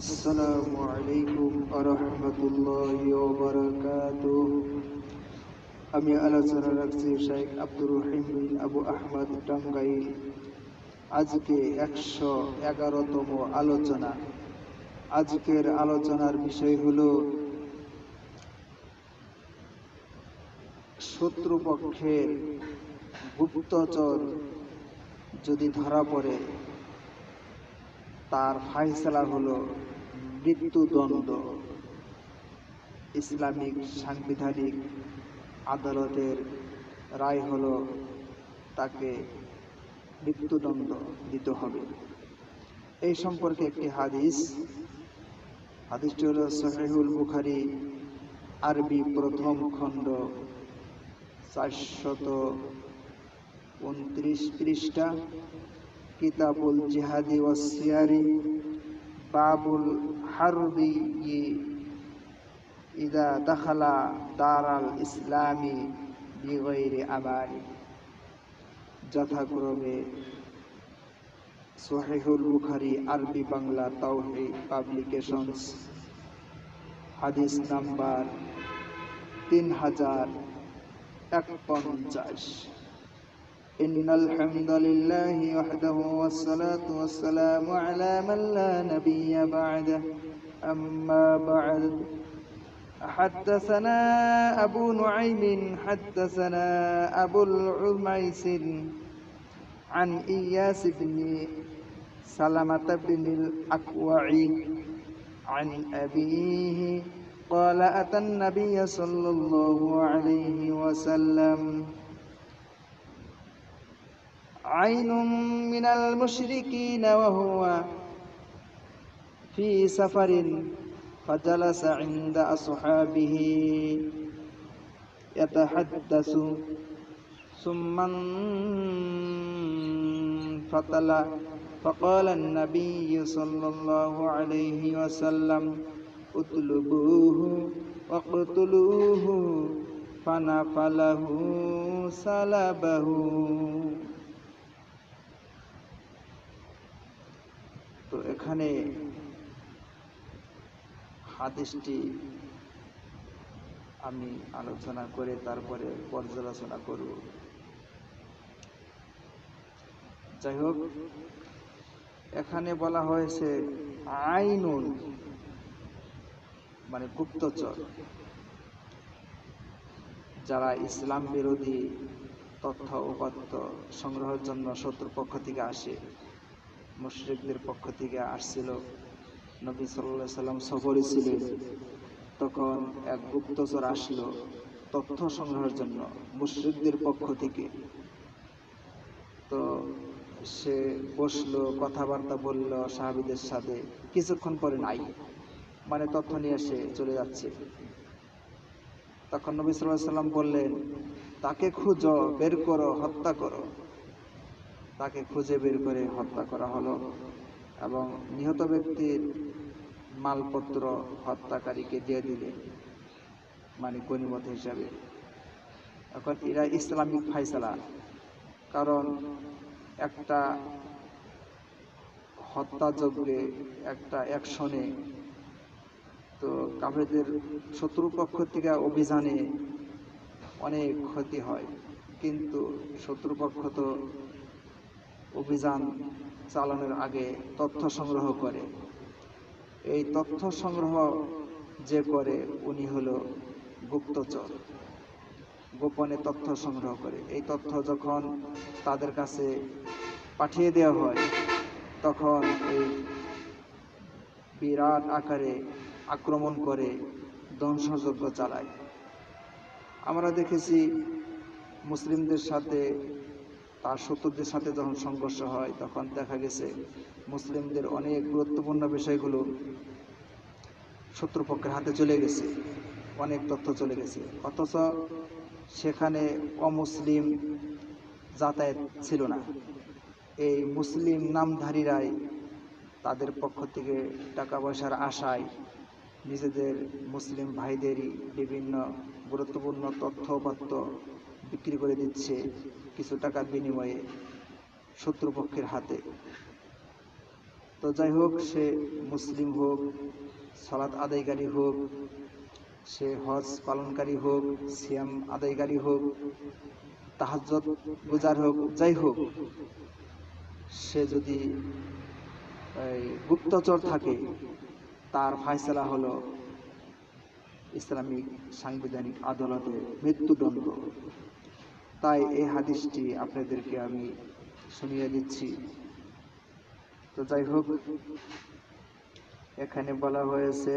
আসসালামু আলাইকুম আরহামতুল্লাহ বারাকাতুহ। আমি আলোচনা রাখছি শেখ আব্দুর রহিম বিন আবু আহমদ টাঙ্গাইল। আজকে একশো এগারোতম আলোচনা। আজকের আলোচনার বিষয় হলো শত্রুপক্ষের গুপ্তচর যদি ধরা পড়ে তার ফাইসলা হলো মৃত্যুদণ্ড। ইসলামিক সাংবিধানিক আদালতের রায় হলো তাকে মৃত্যুদণ্ড দিতে হবে। এই সম্পর্কে একটি হাদিস, হাদিসটি হলো সহিহুল বুখারি, আরবি প্রথম খণ্ড চারশত উনত্রিশ পৃষ্ঠা। কিতাবুল জিহাদি ওয়াসিয়ারি বাবুল হারবি ইদা দাখালা দারাল ইসলামী বিগৈরে আমারি যথাক্রমে সোহেহুল বুখারি, আরবি বাংলা তাওহি পাবলিকেশনস, হাদিস নাম্বার তিন হাজার এক পঞ্চাশ। إن الحمد لله وحده والصلاة والسلام على من لا نبي بعده. أما بعد حدثنا أبو نعيم حدثنا أبو العميس عن إياس بن سلمة بن الأكوع عن أبيه قال أتى النبي صلى الله عليه وسلم عين من المشركين وهو في سفر فجلس عند أصحابه يتحدث. ثم انفتل. فقال النبي صلى الله عليه وسلم اطلبوه واقتلوه. فنفله سلبه. এখানে হাদিসটি আমি আলোচনা করে তারপরে পর্যালোচনা করব। যাই হোক, এখানে বলা হয়েছে আইনুন মানে গুপ্তচর। যারা ইসলাম বিরোধী তথ্য উপাত্ত সংগ্রহের জন্য শত্রুপক্ষ থেকে আসে মুশরিকদের পক্ষ থেকে আসছিল। নবী সাল্লাহ সাল্লাম সফরে ছিলেন। তখন এক গুপ্তচর আসলো তথ্য সংগ্রহের জন্য মুশরিকদের পক্ষ থেকে। তো সে বসল, কথাবার্তা বলল সাহাবিদের সাথে। কিছুক্ষণ পরে নাই মানে তথ্য নিয়ে সে চলে যাচ্ছে। তখন নবী সাল্লাহ সাল্লাম বললেন, তাকে খুঁজো, বের করো, হত্যা করো। তাকে খুঁজে বের করে হত্যা করা হলো এবং নিহত ব্যক্তির মালপত্র হত্যাকারীকে দিয়ে দিলেন মানে গণিমত হিসাবে। এখন এরা ইসলামিক ফাইসালা, কারণ একটা হত্যাযজ্ঞে, একটা অ্যাকশনে তো কাফেরদের শত্রুপক্ষ থেকে অভিযানে অনেক ক্ষতি হয়। কিন্তু শত্রুপক্ষ তো অভিযান চালানোর আগে তথ্য সংগ্রহ করে। এই তথ্য সংগ্রহ যে করে, উনি হলো গুপ্তচর। গোপনে তথ্য সংগ্রহ করে। এই তথ্য যখন তাদের কাছে পাঠিয়ে দেওয়া হয়, তখন এই বিরাট আকারে আক্রমণ করে, ধ্বংসযজ্ঞ চালায়। আমরা দেখেছি মুসলিমদের সাথে তার শত্রুদের সাথে যখন সংঘর্ষ হয়, তখন দেখা গেছে মুসলিমদের অনেক গুরুত্বপূর্ণ বিষয়গুলো শত্রুপক্ষের হাতে চলে গেছে, অনেক তথ্য চলে গেছে। অথচ সেখানে অমুসলিম যাতায়াত ছিল না। এই মুসলিম নামধারীরাই তাদের পক্ষ থেকে টাকা পয়সার আশায় নিজেদের মুসলিম ভাইদেরই বিভিন্ন গুরুত্বপূর্ণ তথ্যপত্র বিক্রি করে দিচ্ছে। কিছু টাকার বিনিময়ে শত্রুপক্ষের হাতে। তো যাই হোক, সে মুসলিম হোক সলাৎ আদায়কারী হোক, সে হজ পালনকারী হোক, সিয়াম আদায়কারী হোক তাহাজ্জত গুজার হোক, যাই হোক, সে যদি গুপ্তচর থাকে, তার ফায়সলা হলো ইসলামিক সাংবিধানিক আদালতে মৃত্যুদণ্ড। তাই এই হাদিসটি আপনাদেরকে আমি শুনিয়ে দিচ্ছি তো যাই হোক এখানে বলা হয়েছে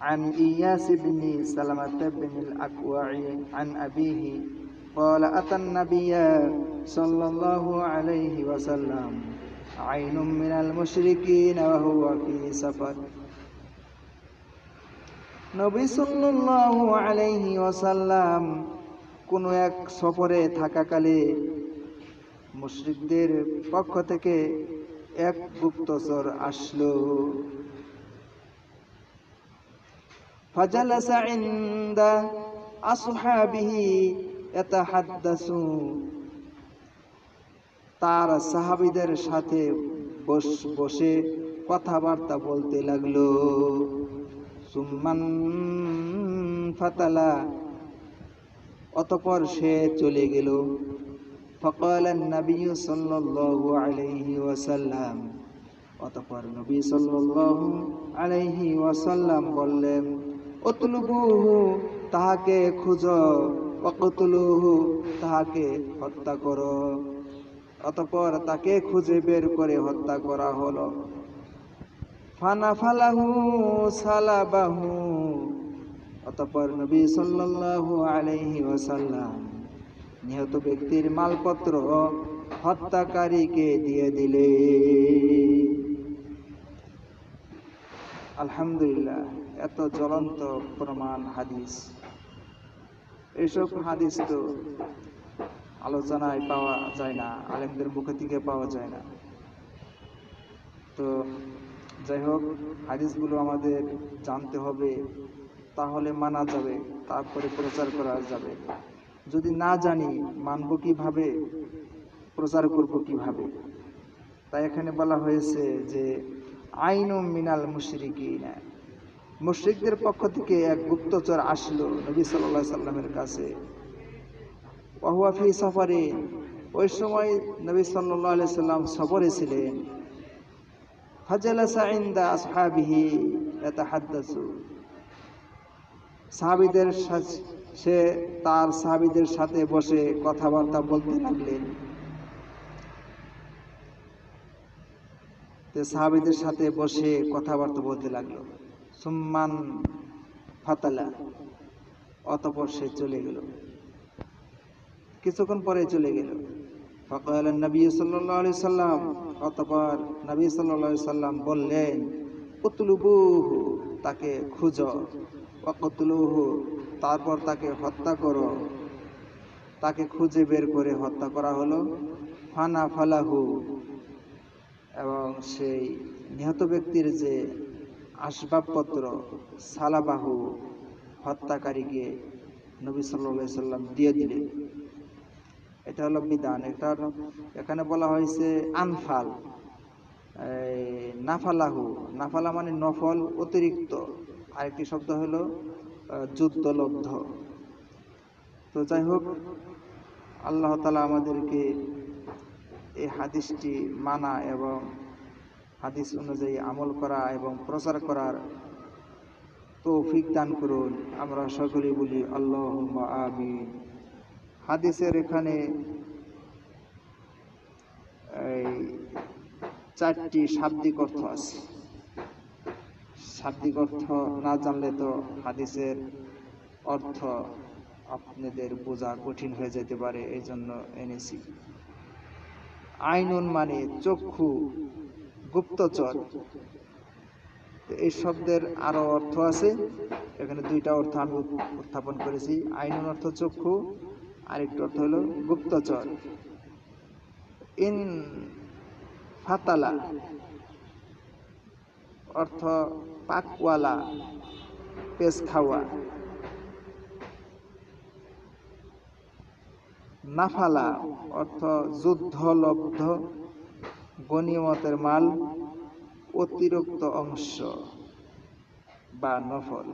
عن إياس بن سلمة بن الأكوع عن أبيه قال أتى النبي صلى الله عليه وسلم عين من المشركين وهو في سفر নবী সাল্লাল্লাহু আলাইহি ওয়াসাল্লাম কোন এক সফরে থাকাকালে মুশরিকদের পক্ষ থেকে এক গুপ্তচর আসলো فجلس عند أصحابه يتحدثوا তার সাহাবিদের সাথে বস বসে কথাবার্তা বলতে লাগলো সুম্মান ফাতালা। অতপর সে চলে গেল। নবী সাল্লাল্লাহু আলাইহি অতপর নবী আলাইহি তাহাকে খুঁজো। তাহাকে হত্যা কর। অতপর তাকে খুঁজে বের করে হত্যা করা হলো। ফানাফালাহু সালাবাহু। অতপর নবী সাল্লাল্লাহু আলাইহি ওয়াসাল্লাম নিহত ব্যক্তির মালপত্র হত্যাকারীকে দিয়ে দিলে আলহামদুলিল্লাহ, এত জ্বলন্ত প্রমাণ হাদিস। এইসব হাদিস তো আলোচনায় পাওয়া যায় না, আলেমদের মুখে থেকে পাওয়া যায় না। তো যাই হোক হাদিসগুলো আমাদের জানতে হবে, তাহলে মানা যাবে, তারপরে প্রচার করা যাবে। যদি না জানি, মানব কীভাবে, প্রচার করব কীভাবে? তাই এখানে বলা হয়েছে যে, আইনু মিনাল মুশরিকিনা। মুশরিকদের পক্ষ থেকে এক গুপ্তচর আসলো নবী আলাইহি সাল্লামের কাছে। ওয়াহুয়া ফি সফরে। ওই সময় নবী আলাইহি সাল্লাম সফরে ছিলেন। ফাজালাসা ইনদা আসহাবিহি ইয়াতাহাদ্দাসু। সাহাবীদের সে তার সাহাবীদের সাথে বসে কথাবার্তা বলতে লাগলেন। সাহাবীদের সাথে বসে কথাবার্তা বলতে লাগল। সুম্মান ফাতালা। অতপর সে চলে গেল। কিছুক্ষণ পরে চলে গেল। ফকাল নবী সাল্লাল্লাহু আলাইহি সাল্লাম অতপর নবী আলাইহি সাল্লাম বললেন, উতলুবুহু, তাকে খুঁজো। ওয়াকতুলুহু, তারপর তাকে হত্যা করো। তাকে খুঁজে বের করে হত্যা করা হলো। ফানা ফালাহু এবং সেই নিহত ব্যক্তির যে আসবাবপত্র, সালাবাহু, হত্যাকারীকে নবী সাল্লা সাল্লাম দিয়ে দিলেন। এটা হলো বিধান এটা হলো এখানে বলা হয়েছে আনফাল। নাফালাহু, নাফালা মানে নফল, অতিরিক্ত। আরেকটি শব্দ হলো যুদ্ধলব্ধ। তো যাই হোক, আল্লাহ তালা আমাদেরকে এই হাদিসটি মানা এবং হাদিস অনুযায়ী আমল করা এবং প্রচার করার তৌফিক দান করুন। আমরা সকলেই বলি আল্লাহ আমিন। হাদিসের এখানে এই চারটি শাব্দিক অর্থ আছে। শাব্দিক অর্থ না জানলে তো হাদিসের অর্থ আপনাদের বোঝা কঠিন হয়ে যেতে পারে এই জন্য এনেছি। আইনুন মানে চক্ষু গুপ্তচর। এই শব্দের আরও অর্থ আছে। এখানে দুইটা অর্থ আমি উত্থাপন করেছি। আইনুন অর্থ চক্ষু আরেকটি অর্থ হলো গুপ্তচর। ইন ফাতালা, অর্থ পাকওয়ালা পেস খাওয়া। নাফালা, অর্থ যুদ্ধলব্ধ, গনিমতের মাল, অতিরিক্ত অংশ বা নফল।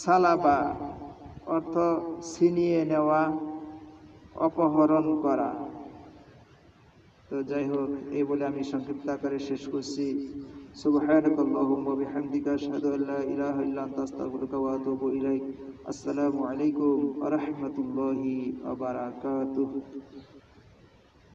সালাবা অর্থ ছিনিয়ে নেওয়া অপহরণ করা তো যাই হোক এই বলে আমি সংক্ষিপ্ত আকারে শেষ করছি سبحانك اللهم وبحمدك أشهد أن لا إله إلا أنت أستغفرك وأتوب إليك السلام عليكم ورحمة الله وبركاته